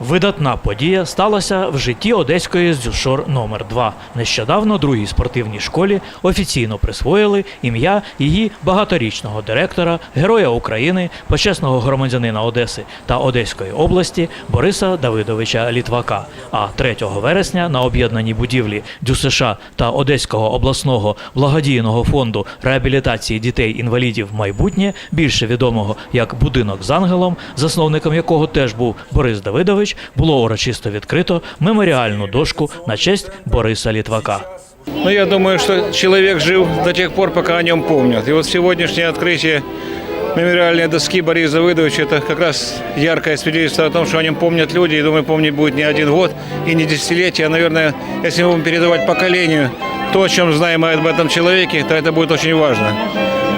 Видатна подія сталася в житті одеської «Зюшор номер 2 Нещодавно другій спортивній школі офіційно присвоїли ім'я її багаторічного директора, героя України, почесного громадянина Одеси та Одеської області Бориса Давидовича Літвака. А 3 вересня на об'єднаній будівлі ДЮСШ та Одеського обласного благодійного фонду реабілітації дітей-інвалідів майбутнє, більше відомого як будинок з ангелом, засновником якого теж був Борис Давидович, було урочисто відкрито меморіальну дошку на честь Бориса Літвака. Ну, я думаю, что человек жив до тех пор, пока о нем помнят. И вот сегодняшнее открытие мемориальной доски Бориса Давыдовича – это как раз яркое свидетельство о том, что о нем помнят люди. И думаю, помнить будет не один год и не десятилетие. А, наверное, если мы будем передавать поколению то, о чем знаем об этом человеке, то это будет очень важно.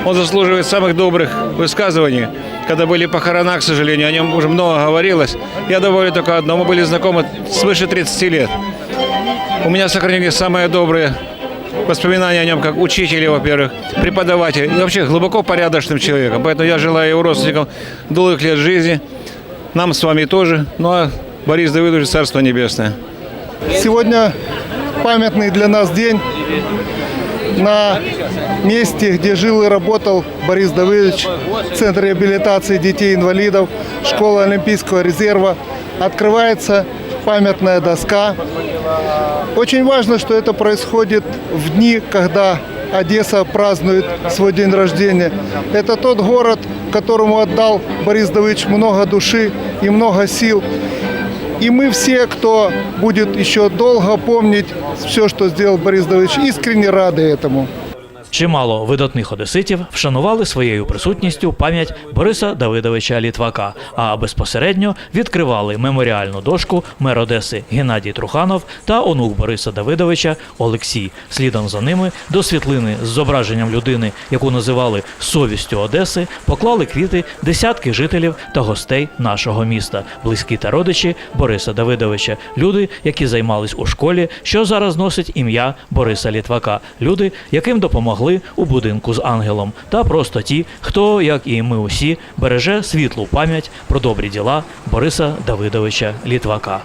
Он заслуживает самых добрых высказываний. Когда были похорона, к сожалению, о нем уже много говорилось. Я добавлю только одно. Мы были знакомы свыше 30 лет. У меня сохранились самые добрые воспоминания о нем как учителя, во-первых, преподавателя и вообще глубоко порядочным человеком. Поэтому я желаю его родственникам долгих лет жизни, нам с вами тоже. Ну а Борис Давыдович, Царство Небесное. Сегодня памятный для нас день. На месте, где жил и работал Борис Давыдович, Центр реабилитации детей-инвалидов, Школа Олимпийского резерва, открывается памятная доска. Очень важно, что это происходит в дни, когда Одесса празднует свой день рождения. Это тот город, которому отдал Борис Давыдович много души и много сил. И мы все, кто будет еще долго помнить все, что сделал Борис Давыдович, искренне рады этому. Чимало видатних одеситів вшанували своєю присутністю пам'ять Бориса Давидовича Літвака, а безпосередньо відкривали меморіальну дошку мер Одеси Геннадій Труханов та онук Бориса Давидовича Олексій. Слідом за ними до світлини з зображенням людини, яку називали совістю Одеси, поклали квіти десятки жителів та гостей нашого міста, близькі та родичі Бориса Давидовича, люди, які займались у школі, що зараз носить ім'я Бориса Літвака, люди, яким допомогли у будинку з ангелом, та просто ті, хто, як і ми усі, береже світлу пам'ять про добрі діла Бориса Давидовича Літвака.